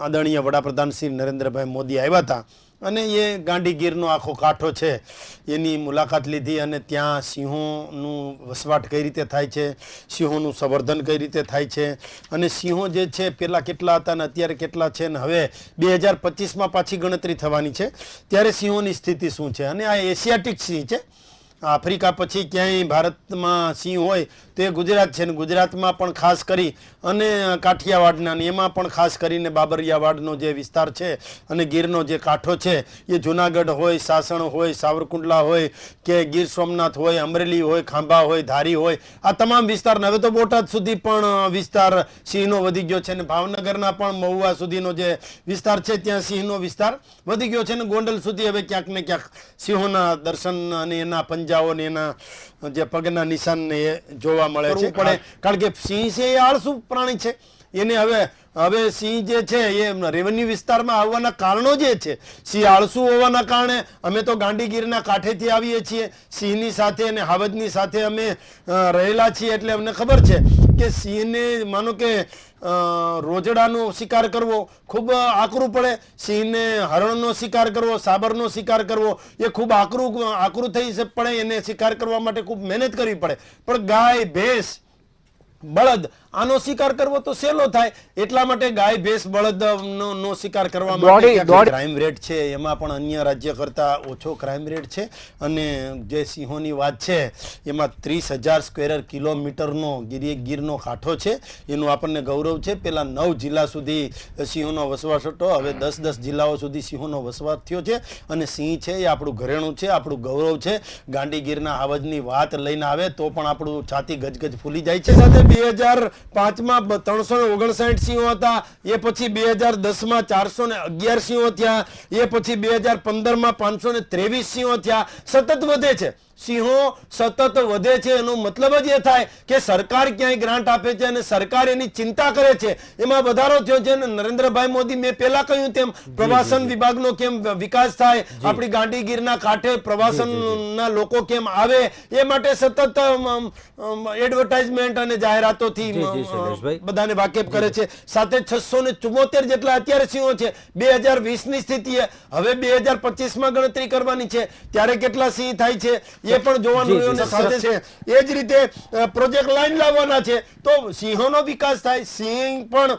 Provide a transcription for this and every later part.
આદરણીય વડાપ્રધાન શ્રી નરેન્દ્રભાઈ મોદી આવ્યા હતા. અને એ ગાંધીગીરનો આખો કાંઠો છે, એની મુલાકાત લીધી અને ત્યાં સિંહોનું વસવાટ કઈ રીતે થાય છે, સિંહોનું સંવર્ધન કઈ રીતે થાય છે અને સિંહો જે છે પહેલાં કેટલા હતા અને અત્યારે કેટલા છે અને હવે બે હજાર પચીસમાં પાછી ગણતરી થવાની છે. ત્યારે સિંહોની સ્થિતિ શું છે? અને આ એશિયાટિક સિંહ છે. આફ્રિકા પછી ક્યાંય ભારતમાં સિંહ હોય તો ગુજરાત છે ને ગુજરાતમાં પણ ખાસ કરી અને કાઠિયાવાડના ને એમાં પણ ખાસ કરીને બાબરિયાવાડનો જે વિસ્તાર છે અને ગીરનો જે કાંઠો છે, એ જુનાગઢ હોય, સાસણ હોય, સાવરકુંડલા હોય કે ગીર સોમનાથ હોય, અમરેલી હોય, ખાંભા હોય, ધારી હોય, આ તમામ વિસ્તાર હવે તો બોટાદ સુધી પણ વિસ્તાર સિંહનો વધી ગયો છે અને ભાવનગરના પણ મહુવા સુધીનો જે વિસ્તાર છે ત્યાં સિંહનો વિસ્તાર વધી ગયો છે ને ગોંડલ સુધી હવે ક્યાંક ને ક્યાંક સિંહોના દર્શન અને એના પંજાઓ ને એના જે પગના નિશાનને એ જોવા મળે છે. પણ કારણ કે સિંહ છે એ આળસુ પ્રાણી છે. એને હવે હવે સિંહ જે છે એ રેવન્યુ વિસ્તારમાં આવવાના કારણો જે છે સિંહ આળસુ હોવાના કારણે અમે તો ગાંડીગીરના કાંઠેથી આવીએ છીએ. સિંહની સાથે અને હાવજની સાથે અમે રહેલા છીએ એટલે અમને ખબર છે. કે સિંહને માનો કે રોજડાનો શિકાર કરવો ખૂબ આકરું પડે. સિંહને હરણનો શિકાર કરવો, સાબરનો શિકાર કરવો, એ ખૂબ આકરું આકરું થઈ પડે. એને શિકાર કરવા માટે ખૂબ મહેનત કરવી પડે. પણ ગાય, ભેંસ બળદ. આનો શિકાર કરવો તો સહેલો થાય. એટલા માટે ગાય ભેંસ બળદ નો શિકાર કરવા માટે ક્રાઇમ રેટ છે. એમાં પણ અન્ય રાજ્ય કરતા ઓછો ક્રાઇમ રેટ છે. અને જે સિંહોની વાત છે એમાં ત્રીસ હજાર સ્ક્વેર કિલોમીટરનો ગીરી ગીરનો કાંઠો છે. એનું આપણને ગૌરવ છે. પેલા નવ જિલ્લા સુધી સિંહોનો વસવાટ હતો. હવે દસ દસ જિલ્લાઓ સુધી સિંહોનો વસવાટ થયો છે. અને સિંહ છે એ આપણું ઘરેણું છે આપણું ગૌરવ છે. ગાંડી ગીરના આવજની વાત લઈને આવે તો પણ આપણું છાતી ગજગજ ફૂલી જાય છે સાથે. બે હજાર પાંચમાં ત્રણસો ઓગણસાઠ સિંહો હતા. એ પછી બે હજાર દસમાં ચારસો ને અગિયાર સિંહો થયા. એ પછી બે હજાર પંદરમાં પાંચસો ને ત્રેવીસ સિંહો થયા. સતત વધે છે. સિંહો સતત વધે છે એનો મતલબ જ એ થાય કે સરકાર ક્યાંય ગ્રાન્ટ આપે છે અને સરકાર એની ચિંતા કરે છે. એમાં વધારો થયો છે અને નરેન્દ્રભાઈ મોદી મેં પહેલા કહ્યું તેમ પ્રવાસન વિભાગનો કેમ વિકાસ થાય આપણી ગાંધીગીરના કાંઠે પ્રવાસનના લોકો કેમ આવે એ માટે સતત એડવર્ટાઇઝમેન્ટ અને જાહેરાતોથી. બધાને વાકેફ કરે છે. સાથે છસો ને ચુમ્મોતેર જેટલા અત્યારે સિંહો છે બે હજાર વીસની સ્થિતિએ. હવે બે હજાર પચીસમાં ગણતરી કરવાની છે. ત્યારે કેટલા સિંહ થાય છે? એ પણ જોવાનું સાથે છે. એ જ રીતે પ્રોજેક્ટ લાઈન લાવવાના છે. તો સિંહોનો વિકાસ થાય સિંહ પણ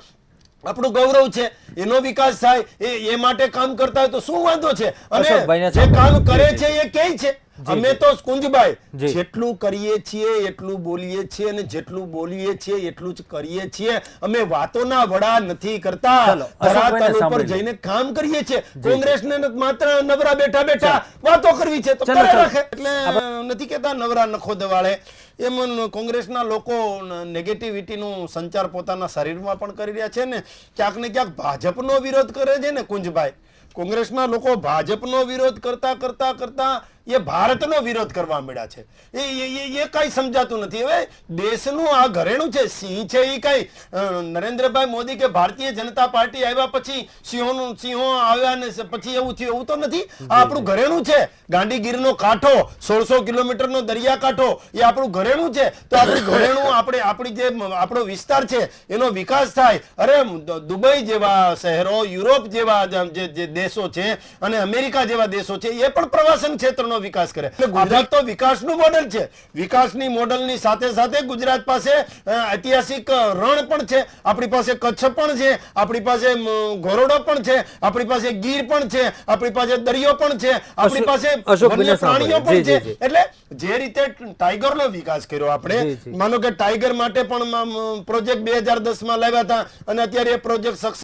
આપણું ગૌરવ છે. એનો વિકાસ થાય એ એ માટે કામ કરતા હોય તો શું વાંધો છે? અને જે કામ કરે છે એ કે છે? અમે તો કુંજભાઈ જેટલું કરીએ છીએ એટલું બોલીએ છીએ અને જેટલું બોલીએ છીએ એટલું જ કરીએ છીએ. અમે વાતોના વડા નથી કરતા. ધરાતલ ઉપર જઈને કામ કરીએ છીએ. કોંગ્રેસને માત્ર નવરા બેઠા બેઠા વાતો કરવી છે તો રાખે. એટલે નથી કેતા નવરા નખો દવાળે એમ કોંગ્રેસના લોકો નેગેટિવિટીનું સંચાર પોતાના શરીરમાં પણ કરી રહ્યા છે ને. ક્યાંક ને ક્યાંક ભાજપનો વિરોધ કરે છે ને કુંજભાઈ કોંગ્રેસના લોકો ભાજપનો વિરોધ કરતા કરતા કરતા એ ભારતનો વિરોધ કરવા મળ્યા છે. એ એ- એ કાંઈ સમજાતું નથી. હવે દેશનું આ ઘરેણું છે સિંહ છે એ કાંઈ. નરેન્દ્રભાઈ મોદી કે ભારતીય જનતા પાર્ટી આવ્યા પછી સિંહોનું સિંહો આવ્યા ને પછી એવું થયું એવું તો નથી. આ આપણું ઘરેણું છે. ગાંધીગીરનો કાંઠો સોળસો કિલોમીટરનો દરિયાકાંઠો એ આપણું ઘરેણું છે. તો આપણું ઘરેણું આપણે આપણી જે આપણો વિસ્તાર છે એનો વિકાસ થાય. અરે દુબઈ જેવા શહેરો યુરોપ જેવા જ- જે જે દેશો છે અને અમેરિકા જેવા દેશો છે એ પણ પ્રવાસન ક્ષેત્રનો વિકાસ કરે. એટલે ગુજરાત તો વિકાસનું મોડેલ છે. વિકાસની મોડેલની સાથે સાથે ગુજરાત પાસે ઐતિહાસિક રણ પણ છે. આપણી પાસે કચ્છ પણ છે આપણી પાસે ઘોરડો પણ છે આપણી પાસે ગીર પણ છે આપણી પાસે દરિયો પણ છે આપણી પાસે વન્ય પ્રાણીઓ પણ છે. એટલે જે રીતે ટાઈગરનો વિકાસ કર્યો આપણે. માનો કે ટાઈગર માટે પણ પ્રોજેક્ટ બે હજાર દસમાં લાવ્યા હતા અને અત્યારે એ પ્રોજેક્ટ સક્સેસ